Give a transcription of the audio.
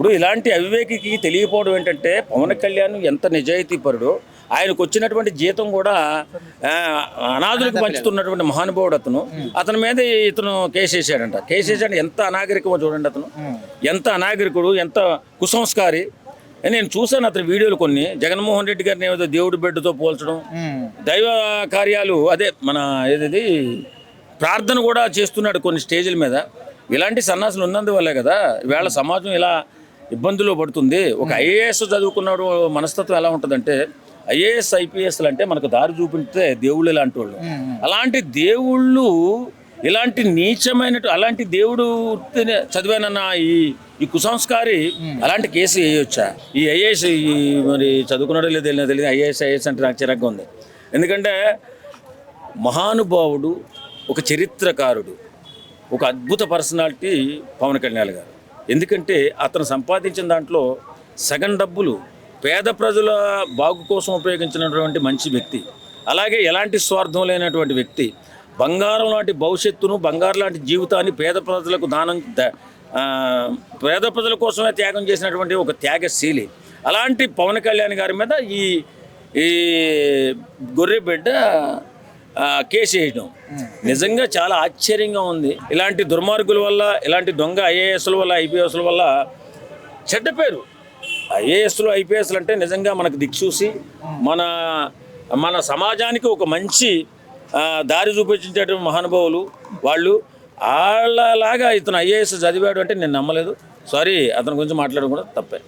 ఇప్పుడు ఇలాంటి అవివేకికి తెలియకపోవడం ఏంటంటే పవన్ కళ్యాణ్ ఎంత నిజాయితీపరుడో ఆయనకు వచ్చినటువంటి జీతం కూడా అనాథులకు పంచుతున్నటువంటి మహానుభావుడు అతను. అతని మీద ఇతను కేసు వేసాడంట కేసు వేసాడు ఎంత అనాగరికమో చూడండి అతను. ఎంత అనాగరికుడు ఎంత కుసంస్కారి. నేను చూశాను అతని వీడియోలు కొన్ని. జగన్మోహన్ రెడ్డి గారిని ఏదో దేవుడి బిడ్డతో పోల్చడం. దైవ కార్యాలు అదే మన ఏది ప్రార్థన కూడా చేస్తున్నాడు కొన్ని స్టేజ్ల మీద. ఇలాంటి సన్నాసులు ఉన్నందువల్లే కదా ఇవాళ సమాజం ఇలా ఇబ్బందుల్లో పడుతుంది. ఒక ఐఏఎస్ చదువుకున్నాడు మనస్తత్వం ఎలా ఉంటుందంటే ఐఏఎస్ ఐపీఎస్లు అంటే మనకు దారి చూపిస్తే దేవుళ్ళు ఇలాంటి వాళ్ళు అలాంటి దేవుళ్ళు ఇలాంటి నీచమైన అలాంటి దేవుడు చదివానన్న ఈ ఈ కుసంస్కారి అలాంటి కేసు వేయొచ్చా? ఈ ఐఏఎస్ ఈ మరి చదువుకున్నాడో లేదో తెలియదు తెలియదు ఐఏఎస్ ఐఏఎస్ అంటే నాకు చిరాగ్గా ఉంది. ఎందుకంటే మహానుభావుడు ఒక చరిత్రకారుడు ఒక అద్భుత పర్సనాలిటీ పవన్ కళ్యాణ్ గారు. ఎందుకంటే అతను సంపాదించిన దాంట్లో సగం డబ్బులు పేద ప్రజల బాగు కోసం ఉపయోగించినటువంటి మంచి వ్యక్తి అలాగే ఎలాంటి స్వార్థం లేనటువంటి వ్యక్తి బంగారం లాంటి భవిష్యత్తును బంగారం లాంటి జీవితాన్ని పేద ప్రజలకు దానం పేద ప్రజల కోసమే త్యాగం చేసినటువంటి ఒక త్యాగశీలి. అలాంటి పవన్ కళ్యాణ్ గారి మీద ఈ ఈ గొర్రె బిడ్డ కేసు వేయడం నిజంగా చాలా ఆశ్చర్యంగా ఉంది. ఇలాంటి దుర్మార్గుల వల్ల ఇలాంటి దొంగ ఐఏఎస్ల వల్ల ఐపీఎస్ల వల్ల చెడ్డ పేరు. ఐఏఎస్లు ఐపీఎస్లు అంటే నిజంగా మనకు దిక్చూసి మన మన సమాజానికి ఒక మంచి దారి చూపించేటటువంటి మహానుభావులు వాళ్ళు. వాళ్ళలాగా ఇతను ఐఏఎస్ చదివాడు అంటే నేను నమ్మలేదు. సారీ అతని గురించి మాట్లాడడం కూడా తప్పే.